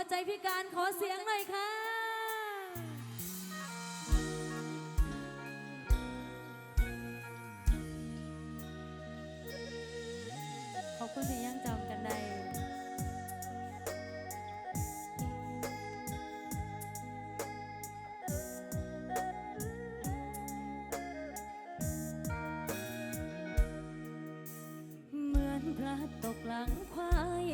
หัใจพิการขอเสียงหน่อยค่ะขอบคุณที่ยังจำกันได้เหมือนพระตกหลังควาย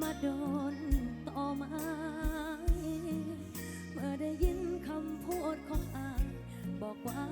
มาโดน ไม้เมื่อได้ยินคำพูดของอายบอกว่า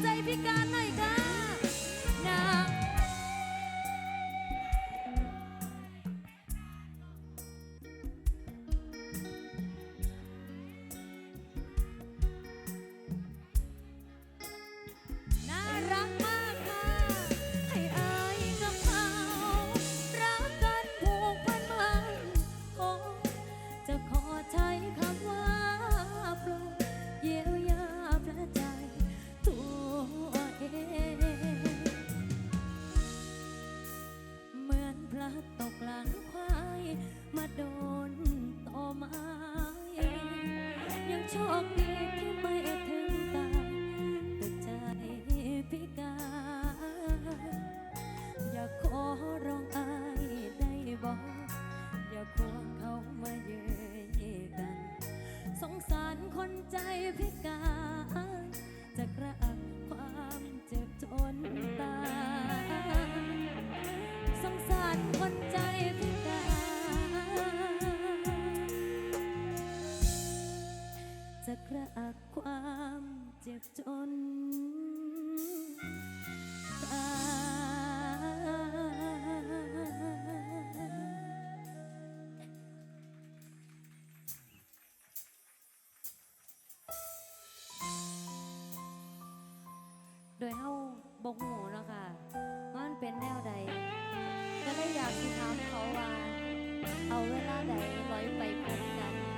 ใจพิการใน จะกระอักความเจ็บจนตายโดยเฮาบ่หูเนาะค่ะว่ามันเป็นแนวใด ก็ได้อยากสิถามเขาว่า เอาเวลาใดร้อยไปพบกัน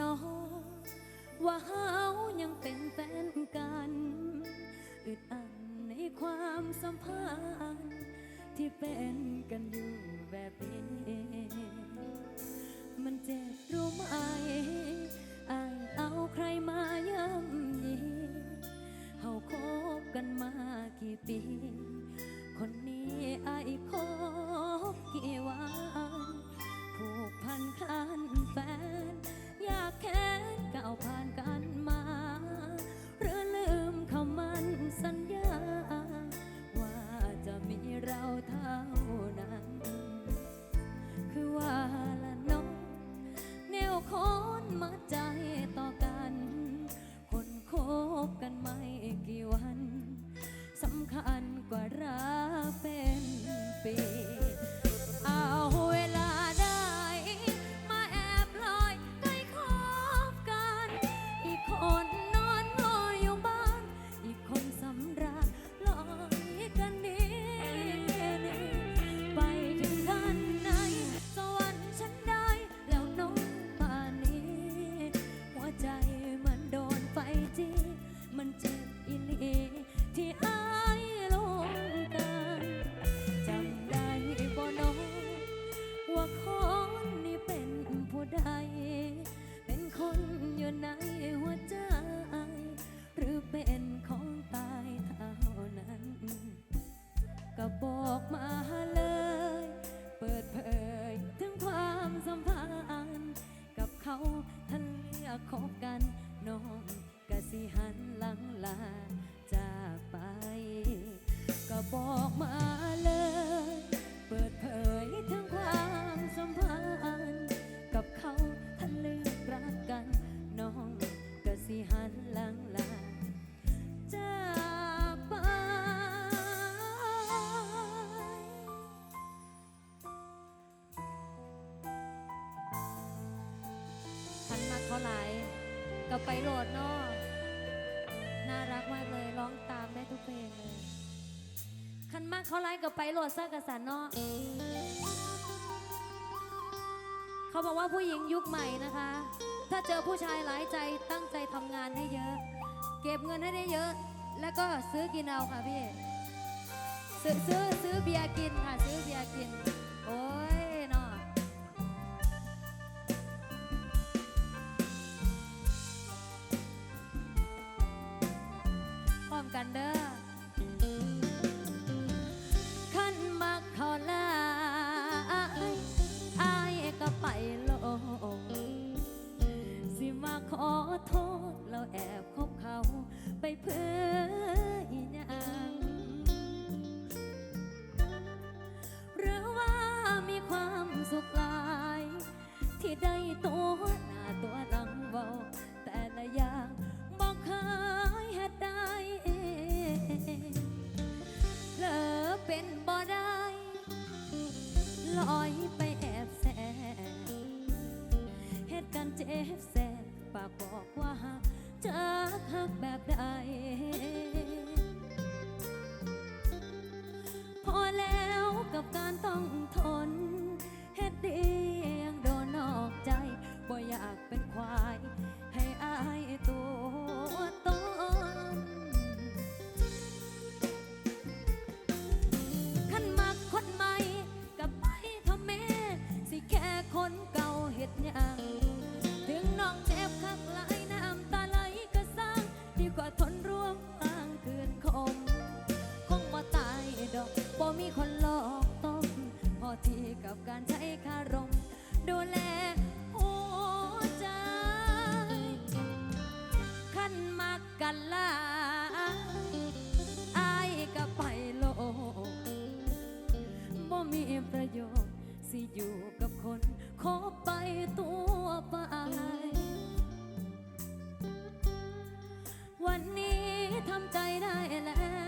น้อว่าเฮายังเป็นแฟนกัน อึดอัดในความสัมพันธ์ที่เป็นกันอยู่แบบนี้ กันน้องกะสิหันหลังลาจากไป ก็บอกมา เขาไล่กับไปโหลดเสื้อกระสันเนาะเขาบอกว่าผู้หญิงยุคใหม่นะคะ ถ้าเจอผู้ชายหลายใจตั้งใจทำงานให้เยอะ เก็บเงินให้ได้เยอะ แล้วก็ซื้อกินเอาค่ะพี่ ซื้อซื้อซื้อเบียร์กินค่ะ ซื้อเบียร์กิน é com ันลาอายก็ไปโลกบ่มีประโยชน์ สิอยู่กับคนขอไปตัวไป วันนี้ทำใจได้แล้ว